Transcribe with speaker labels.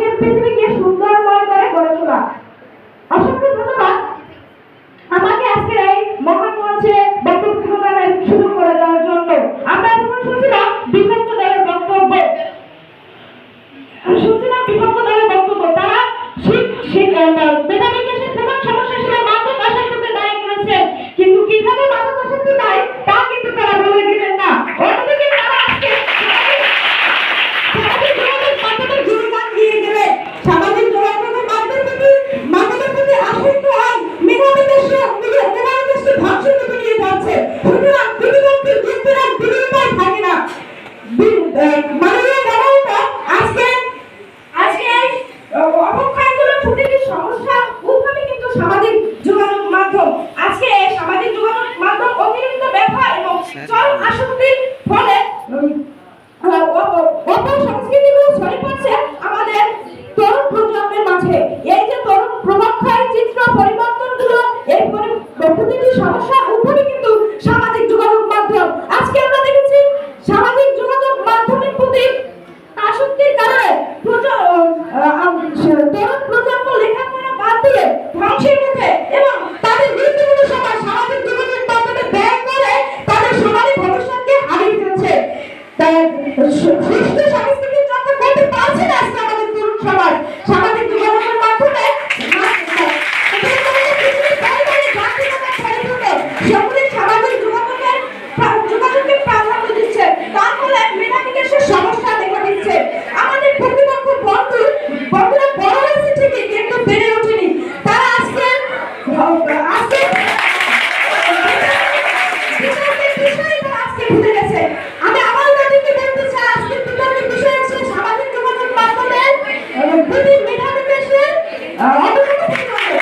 Speaker 1: আজকের পৃথিবীকে সুন্দরময় করে গড়ে তোলা। অসংখ্য ধন্যবাদ। আমাকে আজকে এই মহান মঞ্চে বক্তব্য প্রদানের সুযোগ করে দেওয়ার জন্য। আমরা এতক্ষণ শুনছিলাম বিপক্ষ দলের বক্তব্য। শুনছিলাম বিপক্ষ দলের বক্তব্য। তারা শিখ মেধাবী কেশের সমস্যা হিসেবে মাদক আসক্তিতে দায়ী করেছেন। কিন্তু কীভাবে মাদক আসক্তি দায়ী? ভরসার উপরে কিন্তু সামাজিক যোগাযোগ মাধ্যম। আজকে আমরা দেখেছি সামাজিক যোগাযোগ মাধ্যমের প্রতি আসক্তির কারণে তরুণ আমি আমার নদীকে দেখতে চাই? আজকে বিতর্কের বিষয় আছে সামাজিক যোগাযোগ মাধ্যমে প্রতি মেধাবী পেশের অবগত থাকতে হবে।